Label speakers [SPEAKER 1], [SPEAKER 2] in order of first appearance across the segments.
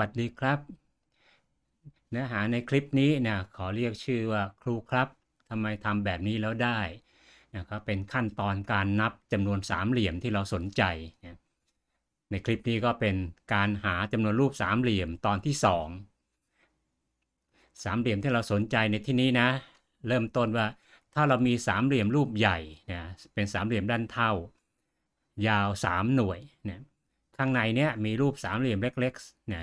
[SPEAKER 1] สวัสดีครับ เนื้อหาในคลิปนี้นะขอเรียกชื่อว่าครูครับทำไมทำแบบนี้แล้วได้นะครับเป็นขั้นตอนการนับจำนวนสามเหลี่ยมที่เราสนใจนะในคลิปนี้ก็เป็นการหาจำนวนรูปสามเหลี่ยมตอนที่สองสามเหลี่ยมที่เราสนใจในที่นี้นะ เริ่มต้นว่าถ้าเรามีสามเหลี่ยมรูปใหญ่นะเป็นสามเหลี่ยมด้านเท่า ยาว 3 หน่วยนะข้างในเนี้ยมีรูปสามเหลี่ยมเล็กๆนะ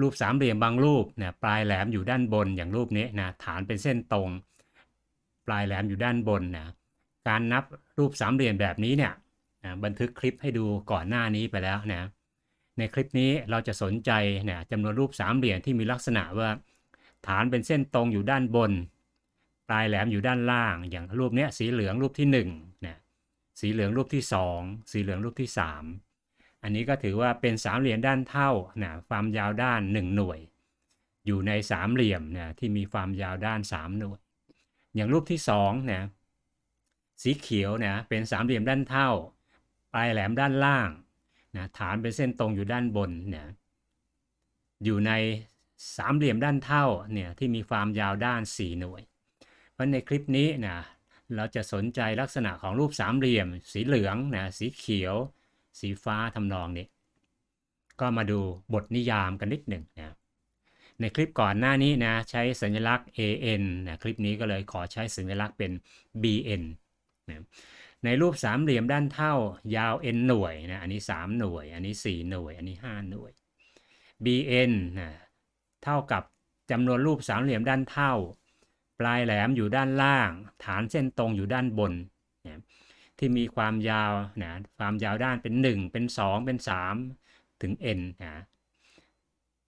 [SPEAKER 1] รูปสามเหลี่ยมบางรูปเนะปลายแหลมอยู่ด้านบนอย่างรูปนี้นะฐานเป็นเส้นตรง ปลายแหลมอยู่ด้านบนนะการนับรูปสามเหลี่ยมแบบนี้เนี่ยนะบันทึกคลิปให้ดูก่อนหน้านี้ไปแล้วนะในคลิปนี้เราจะสนใจเนะจำนวนรูปสามเหลี่ยมที่มีลักษณะว่า ฐานเป็นเส้นตรงอยู่ด้านบน ปลายแหลมอยู่ด้านล่าง อย่างรูปเนี้ยสีเหลืองรูปที่1นะสีเหลืองรูปที่ 2 สีเหลืองรูปที่ 3 อันนี้ก็ถือว่าเป็นสามเหลี่ยมด้านเท่านะความยาวด้าน 1 หน่วย อยู่ในสามเหลี่ยมนะที่มีความยาวด้าน 3 หน่วย อย่างรูปที่2นะสีเขียวนะเป็นสามเหลี่ยมด้านเท่า ปลายแหลมด้านล่างนะฐานเป็นเส้นตรงอยู่ด้านบนนะอยู่ในสามเหลี่ยมด้านเท่าเนี่ยที่มีความยาวด้าน 4 หน่วย เพราะในคลิปนี้นะเราจะสนใจลักษณะของรูปสามเหลี่ยม สีเหลืองนะสีเขียว สีฟ้าทำนองนี้ ก็มาดูบทนิยามกันนิดหนึ่งนะในคลิปก่อนหน้านี้นะใช้สัญลักษณ์ an นะคลิปนี้ก็เลยขอใช้สัญลักษณ์เป็น bn นะในรูปสามเหลี่ยมด้านเท่ายาว n หน่วยนะอันนี้ 3 หน่วย อันนี้ 4 หน่วย อันนี้ 5 หน่วย bn นะเท่ากับจำนวนรูปสามเหลี่ยมด้านเท่า ปลายแหลมอยู่ด้านล่าง ฐานเส้นตรงอยู่ด้านบนนะ ที่มีความยาวนะความยาวด้านเป็น 1 เป็น 2 เป็น 3 ถึง n นะ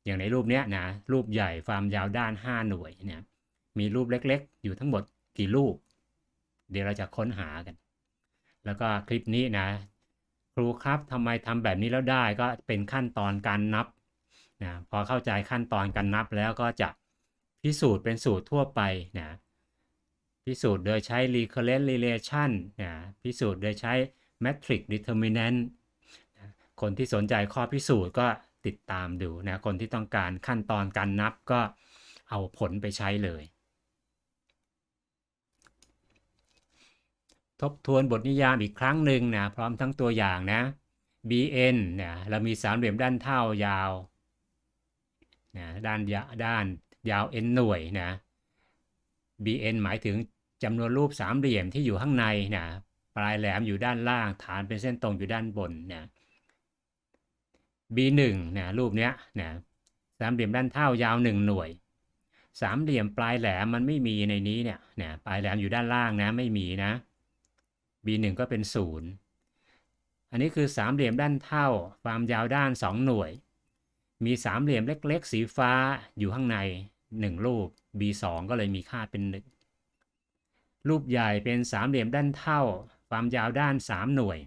[SPEAKER 1] อย่างในรูปเนี้ยนะรูปใหญ่ความยาวด้าน 5 หน่วยเนี่ยมีรูปเล็กๆ อยู่ทั้งหมดกี่รูป เดี๋ยวเราจะค้นหากัน แล้วก็คลิปนี้นะ ครูครับทำไมทำแบบนี้แล้วได้ก็เป็นขั้นตอนการนับนะพอเข้าใจขั้นตอนการนับแล้วก็จะพิสูจน์เป็นสูตรทั่วไปนะ พิสูจน์โดยใช้ recurrent relation นะพิสูจน์โดยใช้ matrix determinant นะคนที่สนใจข้อพิสูจน์ก็ติดตามดูนะคนที่ต้องการขั้นตอนการนับก็เอาผลไปใช้เลย ทบทวนบทนิยามอีกครั้งหนึ่งนะพร้อมทั้งตัวอย่างนะ bn นะเรามีสามเหลี่ยมด้านเท่ายาวนะด้านยาด้านยาว n หน่วยนะ bn หมายถึง จำนวนรูปสามเหลี่ยมที่อยู่ข้างในนะปลายแหลมอยู่ด้านล่าง ฐานเป็นเส้นตรงอยู่ด้านบนนะ b1 นะรูปเนี้ยนะสามเหลี่ยมด้านเท่ายาว1หน่วย สามเหลี่ยมปลายแหลมมันไม่มีในนี้เนี่ยนะปลายแหลมอยู่ด้านล่างนะไม่มีนะ b1 ก็เป็น0อันนี้คือสามเหลี่ยมด้านเท่า ความยาวด้าน2หน่วย มีสามเหลี่ยมเล็ก ๆ สีฟ้าอยู่ข้างใน1รูป b2 ก็เลยมีค่าเป็น1 รูปใหญ่เป็นสามเหลี่ยมด้านเท่า ความยาวด้าน 3 หน่วย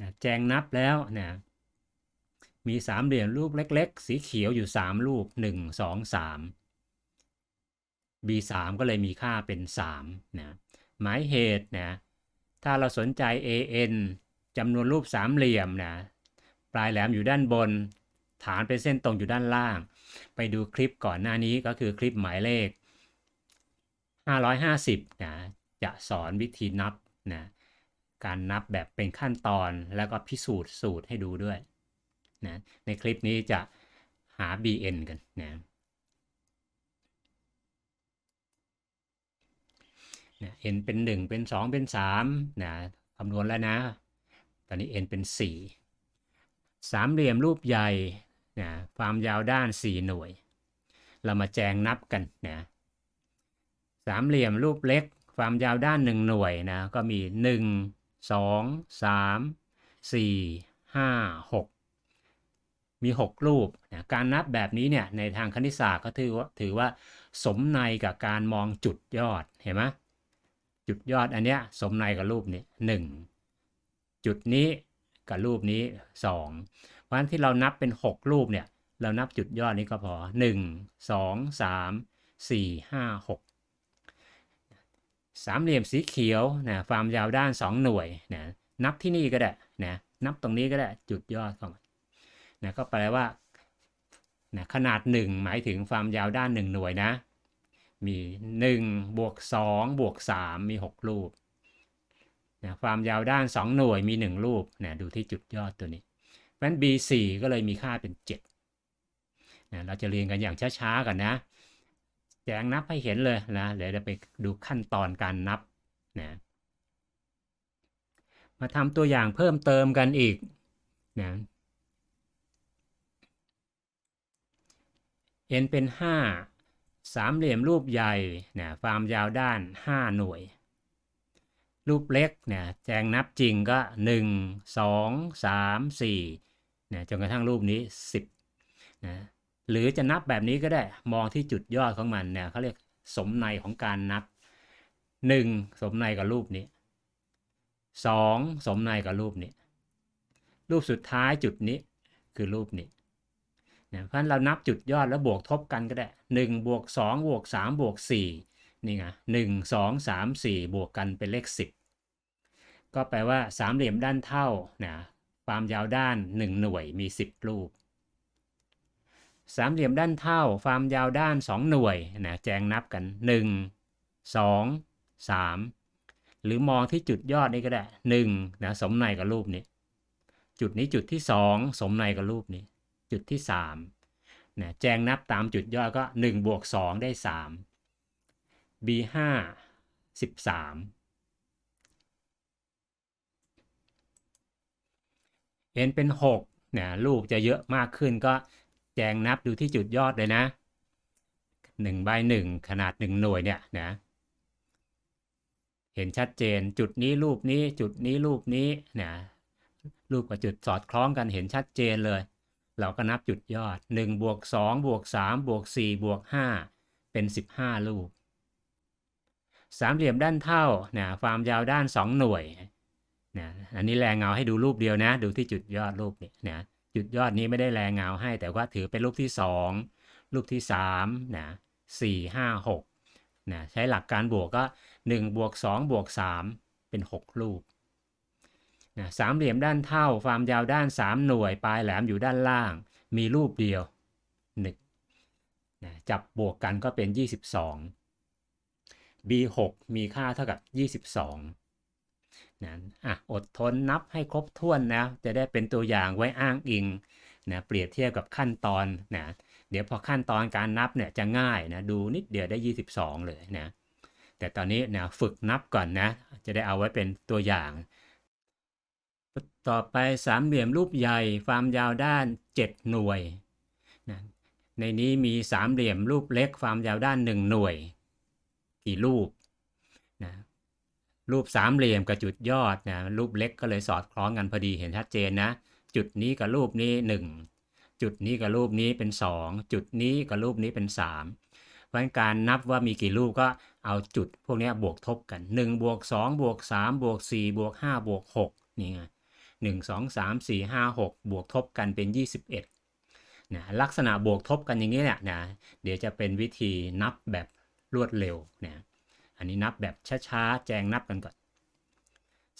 [SPEAKER 1] นะแจงนับแล้วนะมีสามเหลี่ยมรูปเล็ก ๆ สีเขียวอยู่ 3 รูป 1 2 3 b3 ก็เลยมีค่าเป็น3นะหมายเหตุนะถ้าเราสนใจ an จำนวนรูปสามเหลี่ยมนะปลายแหลมอยู่ด้านบน ฐานเป็นเส้นตรงอยู่ด้านล่าง ไปดูคลิปก่อนหน้านี้ก็คือคลิปหมายเลข 550นะจะสอนวิธีนับนะการนับแบบเป็นขั้นตอนแล้วก็พิสูจน์สูตรให้ดูด้วยนะในคลิปนี้จะหา bn กันนะนะ n เป็น 1 เป็น 2 เป็น3นะคำนวณแล้วนะ ตอนนี้ n เป็น 4 สามเหลี่ยมรูปใหญ่นะความยาวด้าน 4 หน่วย เรามาแจงนับกันนะ สามเหลี่ยมรูปเล็ก ความยาวด้าน1หน่วยนะ ก็มี1 2 3 4 5 6มี 6 รูปนะการนับแบบนี้เนี่ยในทางคณิตศาสตร์ก็ถือว่าถือว่า สมในกับการมองจุดยอดเห็นไหมจุดยอดอันเนี้ยสมในกับรูปนี้หนึ่งจุดนี้กับรูปนี้สองเพราะฉะนั้นที่เรานับเป็น 6 รูปเนี่ยเรานับจุดยอดนี้ก็พอ1 2 3 4 5 6สาม สามเหลี่ยมสีเขียวนะความยาวด้าน 2 หน่วยนะนับที่นี่ก็ได้นะนับตรงนี้ก็ได้จุดยอดเข้ามานะก็แปลว่านะขนาด 1 หมายถึงความยาวด้าน 1 หน่วยนะ มี 1 บวก 2 บวก 3 มี 6 รูปนะความยาวด้าน 2 หน่วยมี 1 รูปนะดูที่จุดยอดตัวนี้เพราะฉะนั้น B4 ก็เลยมีค่าเป็น7นะเราจะเรียนกันอย่างช้าๆกันนะ แจงนับให้เห็นเลยนะ เดี๋ยวจะไปดูขั้นตอนการนับนะ มาทำตัวอย่างเพิ่มเติมกันอีกนะ n เป็น 5 สามเหลี่ยมรูปใหญ่นะความยาวด้าน 5 หน่วย รูปเล็กเนี่ยแจงนับจริงก็ 1 2 3 4นะจนกระทั่งรูปนี้ 10นะ หรือจะนับแบบนี้ก็ได้ มองที่จุดยอดของมันเนี่ยเขาเรียกสมในของการนับ 1 สมในกับรูปนี้ 2 สมในกับรูปนี้ รูปสุดท้ายจุดนี้คือรูปนี้นะเพราะฉะนั้นเรานับจุดยอดแล้วบวกทบกันก็ได้1บวก2บวก3บวก4นี่ไงหนึ่งสองสามสี่บวกกันเป็นเลข 10 ก็แปลว่าสามเหลี่ยมด้านเท่านะความยาวด้าน 1 หน่วยมี 10 รูป สามเหลี่ยมด้านเท่า ความยาวด้าน 2 หน่วยนะแจงนับกัน 1 2 3 หรือมองที่จุดยอดนี่ก็ได้1นะสมในกับรูปนี้ จุดนี้จุดที่ 2 สมในกับรูปนี้ จุดที่3นะแจงนับตามจุดยอดก็ 1 บวก 2 ได้ 3 b 5 13 n เป็น6นะรูปจะเยอะมากขึ้นก็ แจงนับดูที่จุดยอดเลยนะ1ใบ1ขนาด1หน่วยเนี่ยนะเห็นชัดเจนจุดนี้รูปนี้จุดนี้รูปนี้นะรูปกับจุดสอดคล้องกันเห็นชัดเจนเลย เราก็นับจุดยอด1บวก2บวก3บวก4บวก5เป็น 15 รูป สามเหลี่ยมด้านเท่านะความยาวด้าน 2 หน่วยนะอันนี้แรงเงาให้ดูรูปเดียวนะ ดูที่จุดยอดรูปนี้นะ จุดยอดนี้ไม่ได้แรงเงาให้ แต่ว่าถือเป็นรูปที่ 2 รูปที่3นะ4 5 6นะใช้หลักการบวกก็ 1 บวก 2 บวก 3 เป็น 6 รูปนะสามเหลี่ยมด้านเท่า ความยาวด้าน 3 หน่วย ปลายแหลมอยู่ด้านล่าง มีรูปเดียว1นะจับบวกกันก็เป็น 22 b6 มีค่าเท่ากับ 22 นะอะอดทนนับให้ครบถ้วนนะจะได้เป็นตัวอย่างไว้อ้างอิงนะเปรียบเทียบกับขั้นตอนนะเดี๋ยวพอขั้นตอนการนับเนี่ยจะง่ายนะดูนิดเดียวได้ 22 เลยนะแต่ตอนนี้นะฝึกนับก่อนนะจะได้เอาไว้เป็นตัวอย่าง ต่อไปสามเหลี่ยมรูปใหญ่ความยาวด้าน 7 หน่วยนะในนี้มีสามเหลี่ยมรูปเล็กความยาวด้าน 1 หน่วย กี่รูปนะ รูปสามเหลี่ยมกับจุดยอดนะรูปเล็กก็เลยสอดคล้องกันพอดีเห็นชัดเจนนะ จุดนี้กับรูปนี้ 1 จุดนี้กับรูปนี้เป็น 2 จุดนี้กับรูปนี้เป็น 3 เพราะการนับว่ามีกี่รูปก็เอาจุดพวกนี้บวกทบกัน1บวก2บวก3บวก4บวก5บวก6นี่ไงหนึ่งสองสามสี่ห้าหกบวกทบกันเป็น 21นะลักษณะบวกทบกันอย่างนี้เนี่ยนะเดี๋ยวจะเป็นวิธีนับแบบรวดเร็วนะ อันนี้นับแบบช้าๆ แจงนับกันก่อน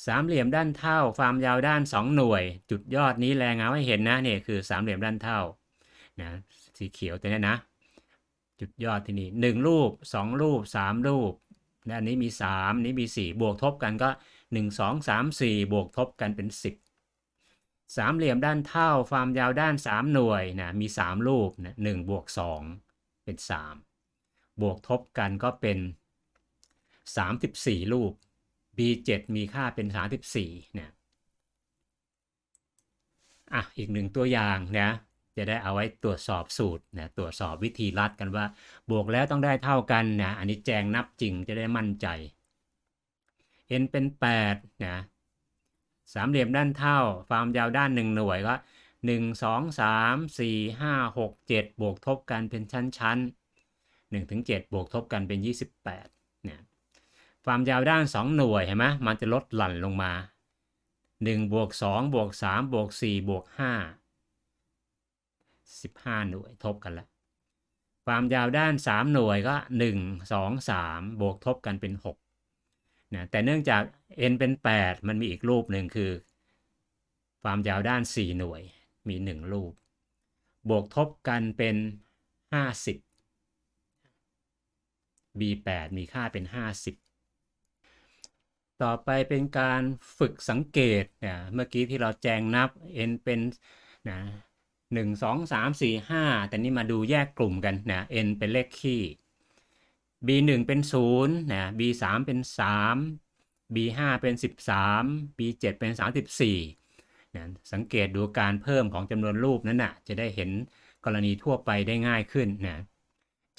[SPEAKER 1] สามเหลี่ยมด้านเท่า ความยาวด้าน 2 หน่วย จุดยอดนี้แรงเงาให้เห็นนะเนี่ยคือสามเหลี่ยมด้านเท่านะสีเขียวตัวนี้นะ จุดยอดที่นี่หนึ่งรูป 2 รูป 3 รูปและอันนี้มี 3 นี้มี 4 บวกทบกันก็ 1 2 3 4 บวกทบกันเป็น 10 สามเหลี่ยมด้านเท่า ความยาวด้าน 3 หน่วยนะมี 3 รูปนะ1บวก2เป็น 3 บวกทบกันก็เป็น 34 รูป B7 มีค่าเป็น 34นะอะอีกหนึ่งตัวอย่างนะจะได้เอาไว้ตรวจสอบสูตรนะตรวจสอบวิธีรัดกันว่า บวกแล้วต้องได้เท่ากันนะอันนี้แจงนับจริงจะได้มั่นใจ n เป็น8นะสามเหลี่ยมด้านเท่า ความยาวด้าน 1 หน่วยก็ 1 2 3 4 5 6 7 บวกทบกันเป็นชั้นๆ1ถึง7บวกทบกันเป็น 28 ความยาวด้าน 2 หน่วยเห็นไหมมันจะลดหลั่นลงมา1บวก2บวก3บวก4บวก5 15 หน่วยทบกันละความยาวด้าน 3 หน่วยก็ 1 2 3 บวกทบกันเป็น6นะแต่เนื่องจาก n เป็น 8 มันมีอีกรูปหนึ่งคือ ความยาวด้าน 4 หน่วย มี 1 รูป บวกทบกันเป็น 50 b8 มีค่าเป็น 50 ต่อไปเป็นการฝึกสังเกตเนะเมื่อกี้ที่เราแจงนับ n เป็นนะหนึ่งสองสามสี่ห้าแต่นี่มาดูแยกกลุ่มกันนะ n เป็นเลขคี่ b 1เป็น0นย์นะ b 3เป็น3 b 5เป็น13 b 7เป็น34นะสังเกตดูการเพิ่มของจำนวนรูปนั้นนะจะได้เห็นกรณีทั่วไปได้ง่ายขึ้นนะ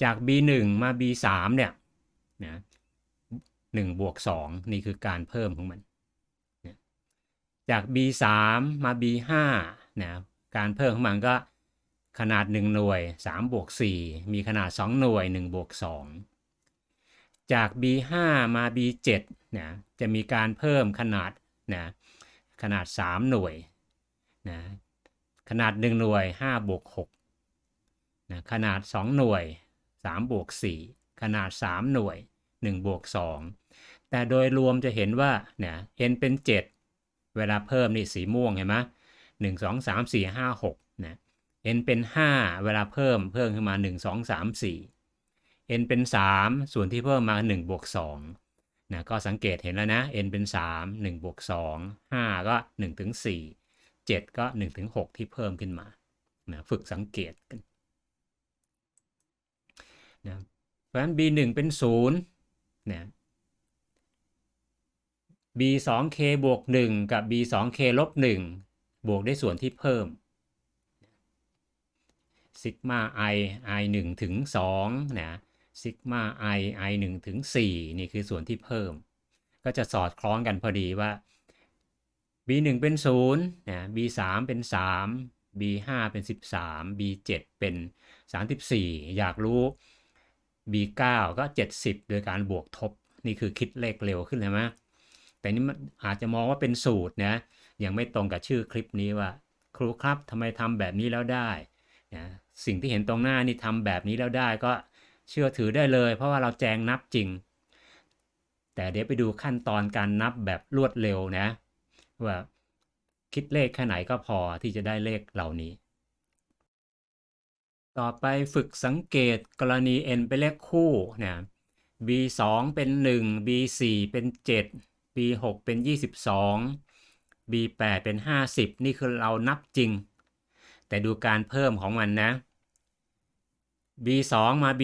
[SPEAKER 1] จาก b 1มา b 3เนี่ยนะ 1บวก2นี่คือการเพิ่มของมัน จาก b 3 มา b 5 นะการเพิ่มของมันก็ขนาด 1 หน่วย3บวก4มีขนาด 2 หน่วย1บวก2จาก b5 มา b7 นะจะมีการเพิ่มขนาดนะขนาด 3 หน่วยนะขนาด 1 หน่วย5บวก6นะขนาด 2 หน่วย3บวก4ขนาด 3 หน่วย1บวก2 แต่โดยรวมจะเห็นว่าเนี่ย n เป็น 7 เวลาเพิ่มนี่สีม่วงเห็นไหมหนึ่งสองสามสี่ห้าหกนะ n เป็นห้าเวลาเพิ่มเพิ่มขึ้นมาหนึ่งสองสามสี่ n เป็นสามส่วนที่เพิ่มมาหนึ่งบวกสองนะก็สังเกตเห็นแล้วนะ n เป็นสามหนึ่งบวกสองห้าก็หนึ่งถึงสี่เจ็ดก็หนึ่งถึงหกที่เพิ่มขึ้นมานะฝึกสังเกตกันนะเพราะฉะนั้น b 1เป็นศูนย์นะ b 2 k บวก1กับ b 2 k ลบ1บวกได้ส่วนที่เพิ่มซิกมา i i 1ถึง2นะซิกมา i i 1ถึง4นี่คือส่วนที่เพิ่ม ก็จะสอดคล้องกันพอดีว่า b 1เป็น0นะ b 3เป็น3 b 5เป็น13 b 7เป็น34อยากรู้ b 9ก็70โดยการบวกทบ นี่คือคิดเลขเร็วขึ้นเลยไหม แต่นี่มันอาจจะมองว่าเป็นสูตรนะยังไม่ตรงกับชื่อคลิปนี้ว่า ครูครับทำไมทำแบบนี้แล้วได้นะสิ่งที่เห็นตรงหน้านี่ทำแบบนี้แล้วได้ก็เชื่อถือได้เลย เพราะว่าเราแจงนับจริง แต่เดี๋ยวไปดูขั้นตอนการนับแบบรวดเร็วนะว่าคิดเลขแค่ไหนก็พอที่จะได้เลขเหล่านี้ ต่อไปฝึกสังเกตกรณี n เป็นเลขคู่นะ b 2เป็น 1 b 4เป็น 7 b 6 เป็น 22 b 8 เป็น 50 นี่คือเรานับจริง แต่ดูการเพิ่มของมันนะ b 2 มา b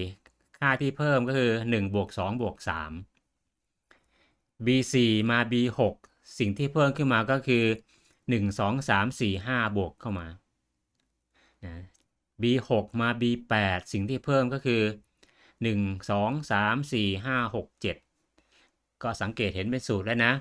[SPEAKER 1] 4 ค่าที่เพิ่มก็คือ1บวก2บวก3 b 4 มา b 6 สิ่งที่เพิ่มขึ้นมาก็คือ 1 2 3 4 5 บวกเข้ามานะ b 6 มา b 8 สิ่งที่เพิ่มก็คือ 1 2 3 4 5 6 7 ก็สังเกตเห็นเป็นสูตรแล้วนะ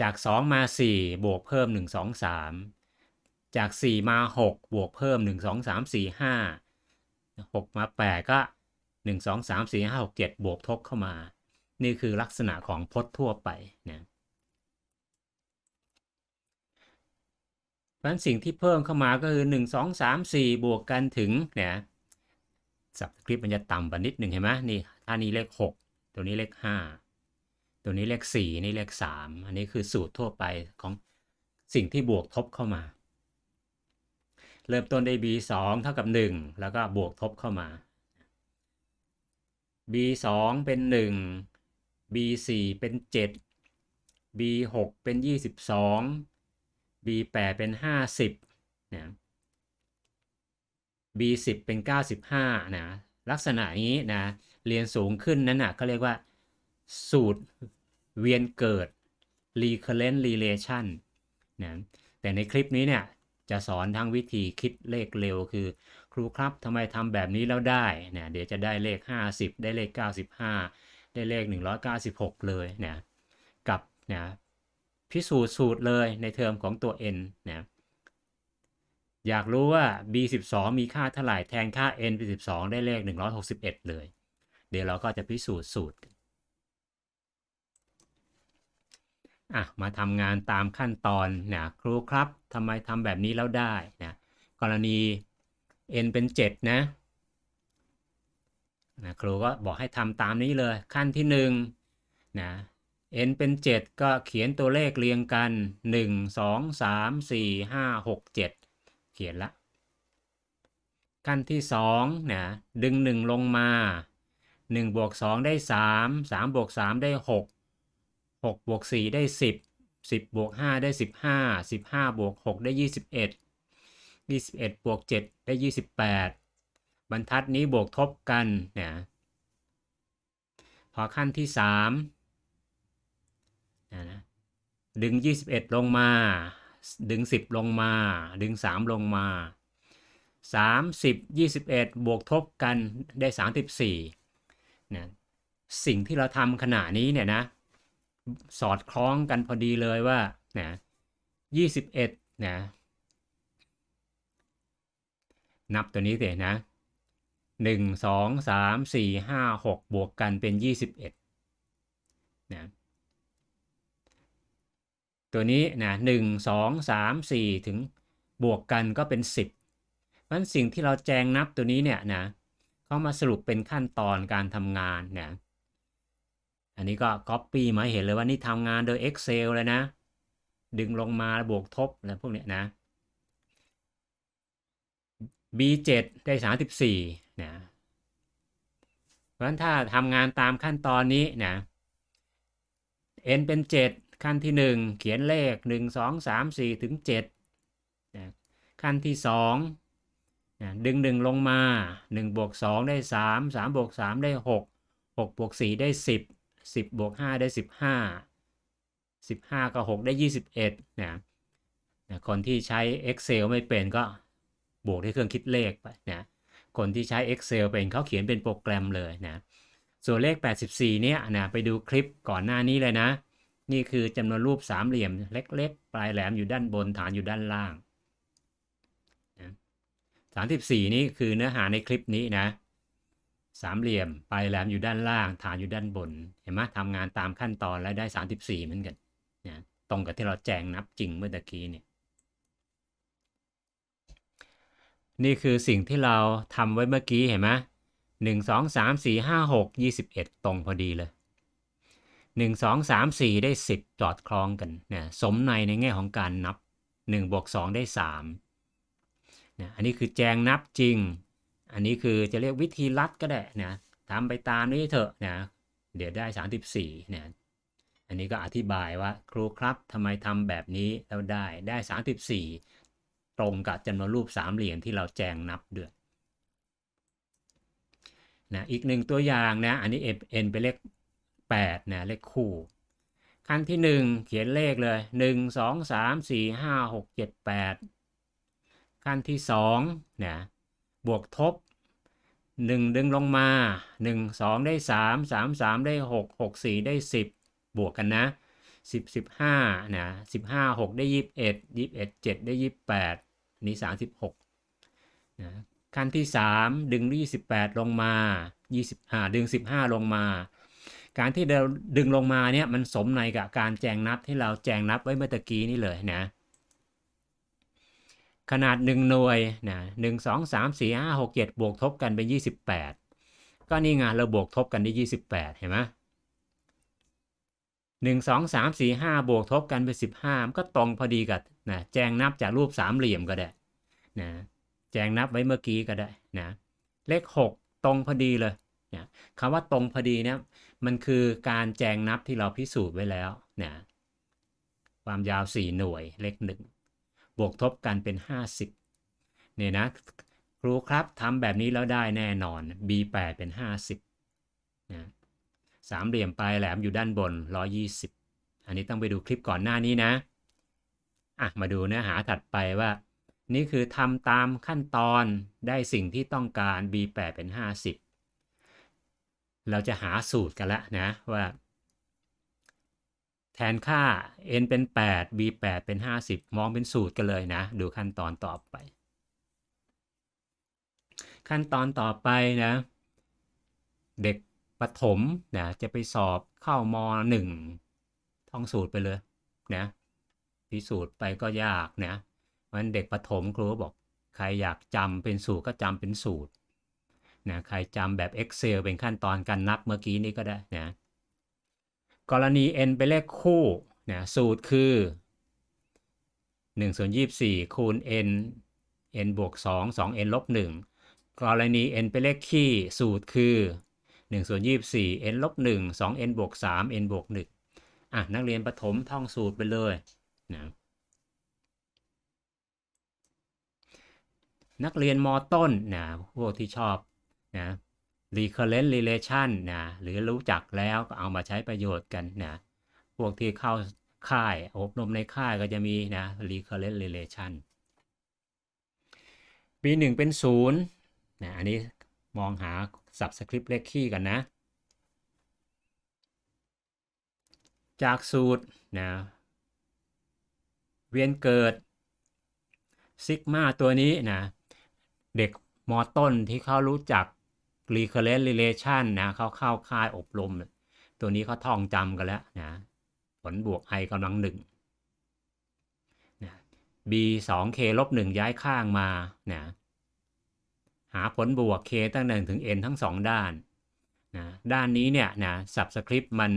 [SPEAKER 1] จาก 2 มา 4 บวกเพิ่ม 1 2 3 จาก 4 มา 6 บวกเพิ่ม 1 2 3 4 5 6 มา 8 ก็ 1 2 3 4 5 6 7 บวกทบเข้ามา นี่คือลักษณะของพจน์ทั่วไปนะเพราะฉะนั้นสิ่งที่เพิ่มเข้ามาก็คือ 1 2 3 4 บวกกันถึงเนี่ยสับสคลิปมันจะต่ำกว่านิดหนึ่งเห็นไหมนี่ถ้านี้เลข 6 ตัวนี้เลข 5 ตัวนี้เลข4นี่เลข3 อันนี้คือสูตรทั่วไปของสิ่งที่บวกทบเข้ามา เริ่มต้นได้ b 2เท่ากับ 1 แล้วก็บวกทบเข้ามา b 2เป็น 1 b 4เป็น 7 b 6เป็น 22 b 8เป็น 50นะ b 10เป็น 95นะลักษณะนี้นะเรียนสูงขึ้นนั้นนะเขาเรียกว่า สูตรเวียนเกิด recurrent relation นะแต่ในคลิปนี้เนี่ยจะสอนทั้งวิธีคิดเลขเร็วคือ ครูครับทำไมทำแบบนี้แล้วได้นะเดี๋ยวจะได้เลข 50 ได้เลข 95 ได้เลข 196 เลยนะกับนะพิสูจน์สูตรเลยในเทอมของตัว n นะอยากรู้ว่า b12 มีค่าเท่าไหร่แทนค่า n เป็น12 ได้เลข 161 เลย เดี๋ยวเราก็จะพิสูจน์สูตร อะมาทำงานตามขั้นตอนนะครูครับทำไมทำแบบนี้แล้วได้นะกรณี n เป็น 7 นะนะครูก็บอกให้ทำตามนี้เลยขั้นที่1นะ n เป็น 7 ก็เขียนตัวเลขเรียงกัน 1 2 3 4 5 6 7 เขียนละ ขั้นที่สองนะดึงหนึ่งลงมาหนึ่งบวกสองได้สามสามบวกสามได้ห กหกบวกสี่ได้สิบสิบบวกห้าได้สิบห้าสิบห้าบวกหกได้ยี่สิบเอ็ดยี่สิบเอ็ดบวกเจ็ดได้ยี่สิบแปดบรรทัดนี้บวกทบกันเนะพอขั้นที่สามนะนะดึงยี่สิบเอ็ดลงมา ดึงสิบลงมา ดึงสามลงมาสามสิบยี่สิบเอ็ดบวกทบกันได้สามสิบสี่นะสิ่งที่เราทำขณะนี้เนี่ยนะ สอดคล้องกันพอดีเลยว่านะยี่สิบเอ็ดนะ นับตัวนี้สินะหนึ่งสองสามสี่ห้าหกบวกกันเป็นยี่สิบเอ็ดนะตัวนี้นะหนึ่งสองสามสี่ถึงบวกกันก็เป็นสิบเพราะฉะนั้นสิ่งที่เราแจงนับตัวนี้เนี่ยนะเขามาสรุปเป็นขั้นตอนการทำงานนะ อันนี้ก็ Copy มาเห็นเลยว่านี่ทำงานโดย Excel เลยนะ ดึงลงมาบวกทบอะไรพวกเนี้ยนะ B7 ได้ 34นะเพราะฉะนั้นถ้าทำงานตามขั้นตอนนี้นะ n เป็น 7 ขั้นที่ 1 เขียนเลข 1 2 3 4 ถึง7นะขั้นที่2นะดึง 1 ลงมา 1 บวก 2 ได้ 3 3 บวก 3 ได้ 6 6 บวก 4 ได้ 10 10บวก5ได้ 15 15 กับ 6 ได้ 21นะนะคนที่ใช้ Excel ไม่เป็นก็บวกด้วยเครื่องคิดเลขไปนะคนที่ใช้ Excel เป็นเขาเขียนเป็นโปรแกรมเลยนะส่วนเลข 84 เนี่ยนะไปดูคลิปก่อนหน้านี้เลยนะ นี่คือจำนวนรูปสามเหลี่ยมเล็ก ๆ ปลายแหลมอยู่ด้านบนฐานอยู่ด้านล่างนะ34 นี่คือเนื้อหาในคลิปนี้นะ สามเหลี่ยมปลายแหลมอยู่ด้านล่าง ฐานอยู่ด้านบน เห็นไหมทำงานตามขั้นตอนแล้วได้ 34 เหมือนกันนะตรงกับที่เราแจงนับจริงเมื่อตะกี้เนี่ยนี่คือสิ่งที่เราทำไว้เมื่อกี้เห็นไหมหนึ่งสองสามสี่ห้าหกยี่สิบเอ็ดตรงพอดีเลยหนึ่งสองสามสี่ได้สิบจอดคล้องกันนะสมในในแง่ของการนับหนึ่งบวกสองได้สามนะอันนี้คือแจงนับจริง อันนี้คือจะเรียกวิธีลัดก็ได้นะทำไปตามนี้เถอะนะเดี๋ยวได้สามสิบสี่นะอันนี้ก็อธิบายว่าครูครับทำไมทำแบบนี้แล้วได้ได้สามสิบสี่ตรงกับจำนวนรูปสามเหลี่ยมที่เราแจงนับเด้วยนะอีกหนึ่งตัวอย่างนะอันนี้ n เป็นเลข8นะเลขคู่ขั้นที่ 1 เขียนเลขเลย 1 2 3 4 5 6 7 8 ขั้นที่2นะบวกทบ 1 ดึงลงมา 1 2 ได้ 3 3 3 ได้ 6 6 4 ได้ 10 บวกกันนะ 10 15นะ15 6 ได้ 21 21 7 ได้ 28นี่36นะขั้นที่ 3 ดึง 28 ลงมา25ดึง 15 ลงมา การที่เราดึงลงมาเนี่ยมันสมในกับการแจงนับที่เราแจงนับไว้เมื่อตะกี้นี่เลยนะ ขนาด 1 หน่วยนะ1 2 3 4 5 6 7บวกทบกันเป็น28ก็นี่ไงเราบวกทบกันได้28เห็นไหมหนึ่งสองสามสี่ห้าบวกทบกันเป็นสิบห้ามันก็ตรงพอดีกับนะแจงนับจากรูปสามเหลี่ยมก็ได้นะแจงนับไว้เมื่อกี้ก็ได้นะเลข6ตรงพอดีเลยนะคำว่าตรงพอดีเนี่ยมันคือการแจงนับที่เราพิสูจน์ไว้แล้วนะความยาว4หน่วยเลขหนึ่ง บวกทบกันเป็น 50เนี่ยนะครูครับทำแบบนี้แล้วได้แน่นอน B8 เป็น 50นะสามเหลี่ยมปลายแหลมอยู่ด้านบน 120 อันนี้ต้องไปดูคลิปก่อนหน้านี้นะอะมาดูเนื้อหาถัดไปว่า นี่คือทำตามขั้นตอนได้สิ่งที่ต้องการ B8 เป็น 50 เราจะหาสูตรกันแล้วนะว่า แทนค่า n เป็น 8 b8 เป็น 50 มองเป็นสูตรกันเลยนะ ดูขั้นตอนต่อไป ขั้นตอนต่อไปนะ เด็กปถมนะจะไปสอบเข้าม1ท่องสูตรไปเลยนะพิสูจน์ไปก็ยากนะมันเด็กปถมครูบอกใครอยากจำเป็นสูตรก็จำเป็นสูตรนะใครจำแบบ Excel เป็นขั้นตอนการนับเมื่อกี้นี้ก็ได้นะ กรณี n เป็นเลขคู่นะสูตรคือ1ส่วน24 คูณ n n บวก2 2n ลบ1กรณี n เป็นเลขคี่สูตรคือ1ส่วน24 n ลบ1 2 n บวก3 n บวก1อะนักเรียนประถมท่องสูตรไปเลยนะนักเรียนมต้นนะพวกที่ชอบนะ recurrent relation นะหรือรู้จักแล้วก็เอามาใช้ประโยชน์กันนะพวกที่เข้าค่ายอบรมในค่ายก็จะมีนะ recurrent relation B1 เป็น0นะอันนี้มองหา subscript เลขคี่กันนะ จากสูตรนะเวียนเกิดซิกมาตัวนี้นะเด็กมอต้นที่เขารู้จัก recurrent relation นะเขาเข้าค่ายอบรม ตัวนี้เขาท่องจำกันแล้วนะผลบวก i กำลังหนึ่งนะ b 2 k ลบ1ย้ายข้างมานะหาผลบวก k ตั้งหนึ่งถึง n ทั้งสองด้านนะด้านนี้เนี่ยนะ subscript มัน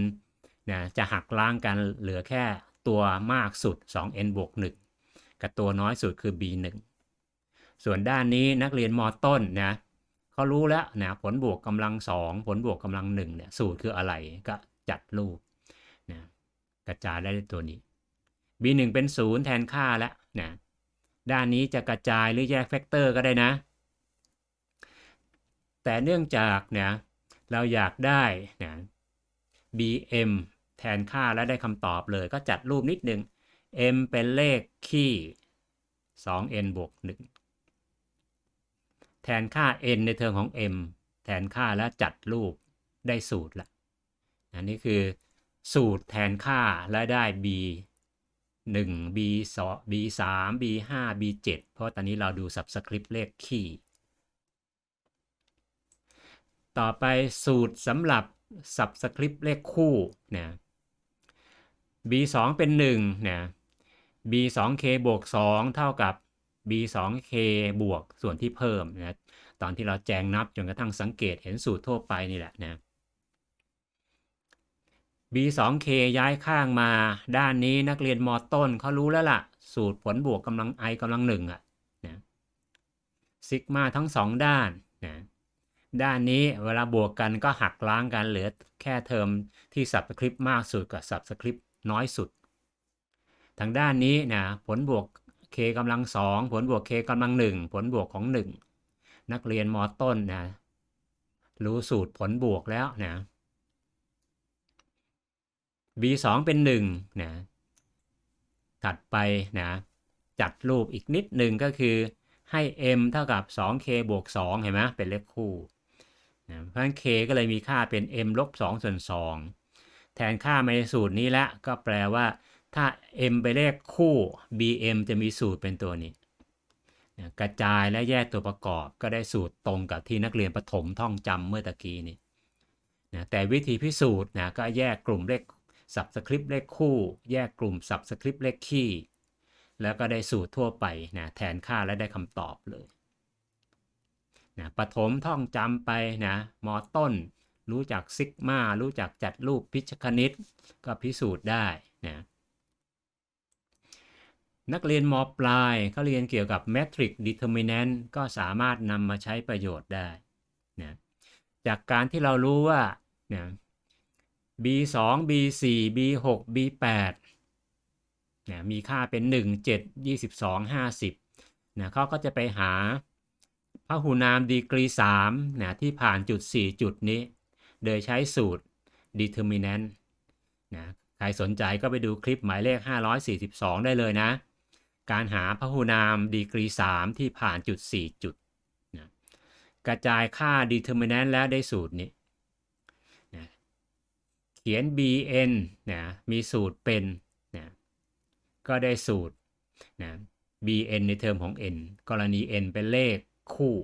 [SPEAKER 1] นะจะหักล้างกันเหลือแค่ตัวมากสุด 2n บวก1กับตัวน้อยสุดคือ b 1ส่วนด้านนี้นักเรียนมต้นนะ เขารู้แล้วนะผลบวกกำลังสองผลบวกกำลังหนึ่งเนี่ยสูตรคืออะไรก็จัดรูปนะกระจายได้ตัวนี้ b 1 เป็น0แทนค่าแล้วนะด้านนี้จะกระจายหรือแยกแฟกเตอร์ก็ได้นะ แต่เนื่องจากเนี่ยเราอยากได้นะ bm แทนค่าแล้วได้คำตอบเลยก็จัดรูปนิดนึง m เป็นเลขคี่ 2n บวก1 แทนค่า n ในเทอมของ m แทนค่าแล้วจัดรูปได้สูตรละอันนี้คือสูตรแทนค่าและได้ b 1 b 2 b 3 b 5 b 7เพราะตอนนี้เราดู subscript เลขคี่ ต่อไปสูตรสำหรับ subscript เลขคู่นะ b 2เป็น1นะ b 2 k บวก2เท่ากับ b 2 k บวกส่วนที่เพิ่มนะตอนที่เราแจงนับจนกระทั่งสังเกตเห็นสูตรทั่วไปนี่แหละนะ b 2 k ย้ายข้างมาด้านนี้นักเรียนมต้นเขารู้แล้วล่ะ สูตรผลบวกกำลัง i กำลังหนึ่งอะนะซิกมาทั้งสองด้านนะด้านนี้เวลาบวกกันก็หักล้างกันเหลือแค่เทอมที่ subscript มากสุดกับ subscript น้อยสุด ทางด้านนี้นะผลบวก k กำลังสองผลบวก k กำลังหนึ่งผลบวกของ 1 นักเรียนมต้นนะรู้สูตรผลบวกแล้วนะ b 2เป็น1นะถัดไปนะจัดรูปอีกนิดหนึ่งก็คือให้ m เท่ากับ 2k บวก 2 เห็นไหมเป็นเลขคู่นะเพราะฉะนั้น k ก็เลยมีค่าเป็น m ลบ2ส่วน2แทนค่ามาในสูตรนี้แล้วก็แปลว่า ถ้า m ไปเลขคู่ bm จะมีสูตรเป็นตัวนี้ กระจายและแยกตัวประกอบก็ได้สูตรตรงกับที่นักเรียนประถมท่องจำเมื่อตะกี้นี้นะแต่วิธีพิสูจน์นะก็แยกกลุ่มเลข subscript เลขคู่ แยกกลุ่ม subscript เลขคี่ แล้วก็ได้สูตรทั่วไปนะแทนค่าและได้คำตอบเลยนะประถมท่องจำไปนะมอต้น รู้จักซิกมารู้จักจัดรูปพิชคณิต ก็พิสูจน์ได้นะ นักเรียนมปลายเขาเรียนเกี่ยวกับ Matrix Determinant ก็สามารถนำมาใช้ประโยชน์ได้นะจากการที่เรารู้ว่านะ B2 B4 B6 B8 นะมีค่าเป็น 1 7 22 50นะเขาก็จะไปหาพหุนามดีกรี3นะที่ผ่านจุด 4 จุดนี้ โดยใช้สูตร determinant นะใครสนใจก็ไปดูคลิปหมายเลข 542 ได้เลยนะ การหาพหุนามดีกรี 3 ที่ผ่านจุด 4 จุดนะกระจายค่า determinant แล้วได้สูตรนี้นะเขียน bn นะมีสูตรเป็นนะก็ได้สูตรนะ bn ในเทอมของ n กรณี n เป็นเลขคู่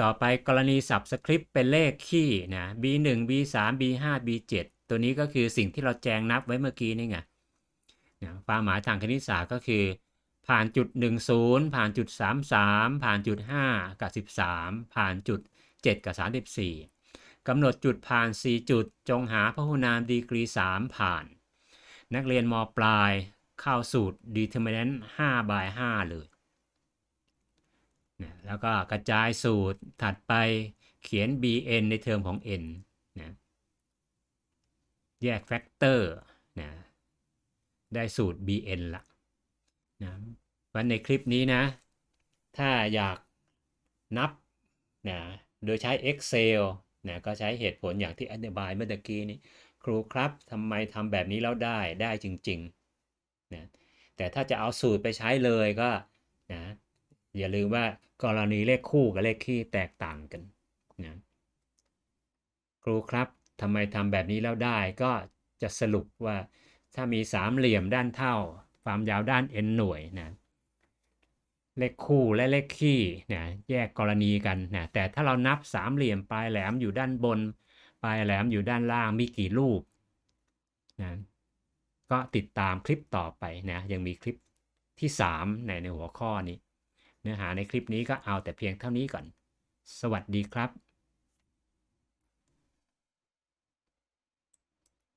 [SPEAKER 1] ต่อไปกรณี subscript เป็นเลขคี่นะ b1 b3 b5 b7 ตัวนี้ก็คือสิ่งที่เราแจงนับไว้เมื่อกี้นี่ไงความหมายทางคณิตศาสตร์ก็คือ ผ่านจุด 10 ผ่านจุด 33 ผ่านจุด 5 กับ 13 ผ่านจุด 7 กับ 34กำหนดจุดผ่าน 4 จุด จงหาพหุนามดีกรี 3 ผ่าน นักเรียนมปลายเข้าสูตร determinant 5 by 5 เลย แล้วก็กระจายสูตรถัดไปเขียน bn ในเทอมของ n นะ แยกแฟกเตอร์นะได้สูตร bn ละนะวันในคลิปนี้นะ ถ้าอยากนับนะโดยใช้ Excel นะก็ใช้เหตุผลอย่างที่อธิบายเมื่อกี้นี้ ครูครับทำไมทำแบบนี้แล้วได้ได้จริงๆนะแต่ถ้าจะเอาสูตรไปใช้เลยก็นะอย่าลืมว่ากรณีเลขคู่กับเลขคี่แตกต่างกันนะครูครับ ทำไมทำแบบนี้แล้วได้ ก็จะสรุปว่าถ้ามีสามเหลี่ยมด้านเท่า ความยาวด้าน n หน่วยนะเลขคู่และเลขคี่นะแยกกรณีกันนะแต่ถ้าเรานับสามเหลี่ยมปลายแหลมอยู่ด้านบน ปลายแหลมอยู่ด้านล่างมีกี่รูปนะก็ติดตามคลิปต่อไปนะยังมีคลิปที่ 3 ในในหัวข้อนี้ เนื้อหาในคลิปนี้ก็เอาแต่เพียงเท่านี้ก่อน สวัสดีครับ